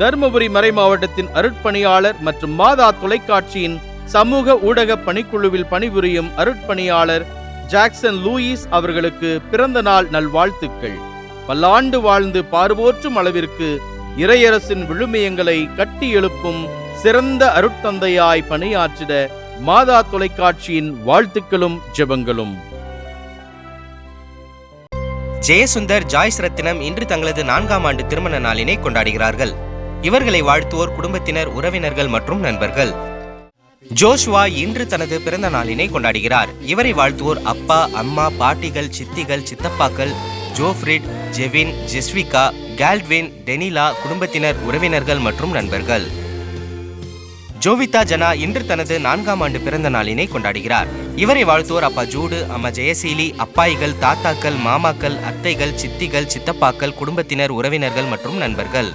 தருமபுரி மறை மாவட்டத்தின் அருட்பணியாளர் மற்றும் மாதா தொலைக்காட்சியின் சமூக ஊடக பணிக்குழுவில் பணிபுரியும் அருட்பணியாளர் ஜாக்சன் லூயிஸ் அவர்களுக்கு பிறந்த நாள் நல்வாழ்த்துக்கள். பல்லாண்டு வாழ்ந்து பார்வோற்றும் அளவிற்கு இறையரசின் விழுமியங்களை கட்டி எழுப்பும் சிறந்த அருட்தந்தையாய் பணியாற்றிட மாதா தொலைக்காட்சியின் வாழ்த்துக்களும் ஜெபங்களும். ஜெயசுந்தர் ஜாய்ஸ் ரத்தினம் இன்று தங்களது நான்காம் ஆண்டு திருமண நாளினை கொண்டாடுகிறார்கள். இவர்களை வாழ்த்துவோர் குடும்பத்தினர் உறவினர்கள் மற்றும் நண்பர்கள். ஜோஷ்வா இன்று தனது பிறந்த நாளினை கொண்டாடுகிறார். இவரை வாழ்த்துவோர் அப்பா அம்மா பாட்டிகள் சித்திகள் சித்தப்பாக்கள் ஜோஃப்ரிட் ஜெவின் ஜெஸ்விகா கேல்ட்வின் டெனிலா குடும்பத்தினர் உறவினர்கள் மற்றும் நண்பர்கள். ஜோவிதா ஜனா இன்று தனது நான்காம் ஆண்டு பிறந்த நாளினை கொண்டாடுகிறார். இவரை வாழ்த்துவோர் அப்பா ஜூடு அம்மா ஜெயசீலி அப்பாய்கள் தாத்தாக்கள் மாமாக்கள் அத்தைகள் சித்திகள் சித்தப்பாக்கள் குடும்பத்தினர் உறவினர்கள் மற்றும் நண்பர்கள்.